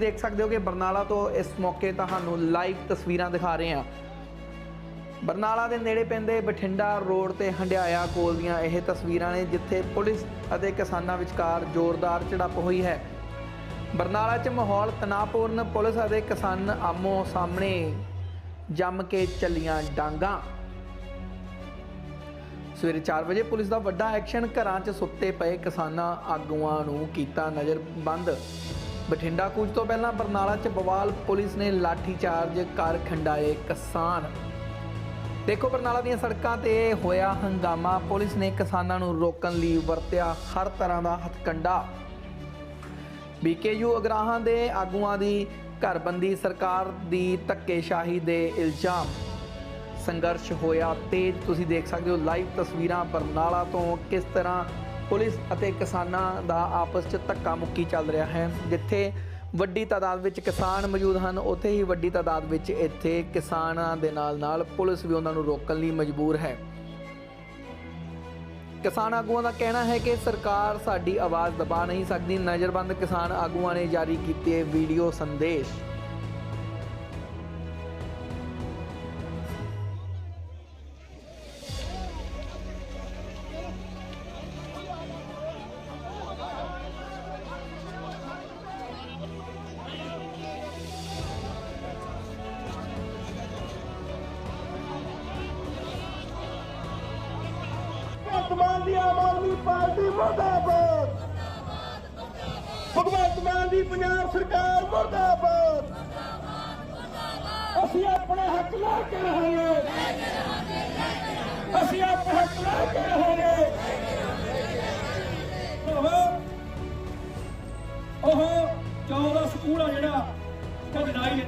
ਦੇਖ ਸਕਦੇ ਹੋ ਕਿ ਬਰਨਾਲਾ ਤੋਂ ਇਸ ਮੌਕੇ ਤੁਹਾਨੂੰ ਲਾਈਵ ਤਸਵੀਰਾਂ ਦਿਖਾ ਰਹੇ ਹਾਂ। ਬਰਨਾਲਾ ਦੇ ਨੇੜੇ ਪੈਂਦੇ ਬਠਿੰਡਾ ਰੋਡ ਤੇ ਹੰਡਿਆਇਆ ਕੋਲ ਦੀਆਂ ਇਹ ਤਸਵੀਰਾਂ ਨੇ, ਜਿੱਥੇ ਪੁਲਿਸ ਅਤੇ ਕਿਸਾਨਾਂ ਵਿਚਕਾਰ ਜ਼ੋਰਦਾਰ ਝੜਪ ਹੋਈ ਹੈ। ਬਰਨਾਲਾ 'ਚ ਮਾਹੌਲ ਤਣਾਅਪੂਰਨ, ਪੁਲਿਸ ਅਤੇ ਕਿਸਾਨ ਆਮੋ ਸਾਹਮਣੇ ਜੰਮ ਕੇ ਚੱਲੀਆਂ ਡਾਂਗਾਂ। ਸਵੇਰੇ 4 ਵਜੇ ਪੁਲਿਸ ਦਾ ਵੱਡਾ ਐਕਸ਼ਨ ਘਰਾਂ 'ਚ ਸੁੱਤੇ ਪਏ ਕਿਸਾਨਾਂ ਆਗੂਆਂ ਨੂੰ ਕੀਤਾ ਨਜ਼ਰਬੰਦ ਬਠਿੰਡਾ ਕੂਚ ਤੋਂ ਪਹਿਲਾਂ ਬਰਨਾਲਾ 'ਚ ਬਵਾਲ ਪੁਲਿਸ ਨੇ ਲਾਠੀਚਾਰਜ ਕਰ ਖੰਡਾਏ ਕਿਸਾਨ। ਦੇਖੋ ਬਰਨਾਲਾ ਦੀਆਂ ਸੜਕਾਂ ਤੇ ਹੋਇਆ ਹੰਗਾਮਾ। ਪੁਲਿਸ ਨੇ ਕਿਸਾਨਾਂ ਨੂੰ ਰੋਕਣ ਲਈ ਵਰਤਿਆ ਹਰ ਤਰ੍ਹਾਂ ਦਾ ਹਥਕੰਡਾ। ਬੀਕੇਯੂ ਅਗਰਾਹਾਂ ਦੇ ਆਗੂਆਂ ਦੀ ਘਰਬੰਦੀ ਸਰਕਾਰ ਦੀ ਧੱਕੇਸ਼ਾਹੀ ਦੇ ਇਲਜ਼ਾਮ। ਸੰਘਰਸ਼ ਹੋਇਆ ਤੇਜ਼। ਤੁਸੀਂ ਦੇਖ ਸਕਦੇ ਹੋ ਲਾਈਵ ਤਸਵੀਰਾਂ ਬਰਨਾਲਾ ਤੋਂ ਕਿਸ ਤਰ੍ਹਾਂ ਪੁਲਿਸ ਅਤੇ ਕਿਸਾਨਾਂ ਦਾ ਆਪਸ 'ਚ ਧੱਕਾ ਮੁੱਕੀ ਚੱਲ ਰਿਹਾ ਹੈ, ਜਿੱਥੇ ਵੱਡੀ ਤਾਦਾਦ ਵਿੱਚ ਕਿਸਾਨ ਮੌਜੂਦ ਹਨ। ਉੱਥੇ ਹੀ ਵੱਡੀ ਤਾਦਾਦ ਵਿੱਚ ਇੱਥੇ ਕਿਸਾਨਾਂ ਦੇ ਨਾਲ ਨਾਲ ਪੁਲਿਸ ਵੀ ਉਹਨਾਂ ਨੂੰ ਰੋਕਣ ਲਈ ਮਜਬੂਰ ਹੈ। ਕਿਸਾਨ ਆਗੂਆਂ ਦਾ ਕਹਿਣਾ ਹੈ ਕਿ ਸਰਕਾਰ ਸਾਡੀ ਆਵਾਜ਼ ਦਬਾ ਨਹੀਂ ਸਕਦੀ। ਨਜ਼ਰਬੰਦ ਕਿਸਾਨ ਆਗੂਆਂ ਨੇ ਜਾਰੀ ਕੀਤੇ ਵੀਡੀਓ ਸੰਦੇਸ਼। ਮਾਨ ਦੀ ਆਮ ਆਦਮੀ ਪਾਰਟੀ ਮੁਰਦਾਬਾਦ। ਭਗਵੰਤ ਮਾਨ ਦੀ ਪੰਜਾਬ ਸਰਕਾਰ ਮੁਰਦਾਬਾਦ। ਅਸੀਂ ਆਪਣੇ ਹੱਕ ਲੈ ਕੇ ਰਹਾਂਗੇ। ਅਸੀਂ ਆਪਣੇ ਹੱਕ ਲੈ ਕੇ ਰਹਾਂਗੇ। ਉਹ ਉਹ 14 ਸਕੂਲ ਆ ਜਿਹੜਾ ਕਜਨਾਈ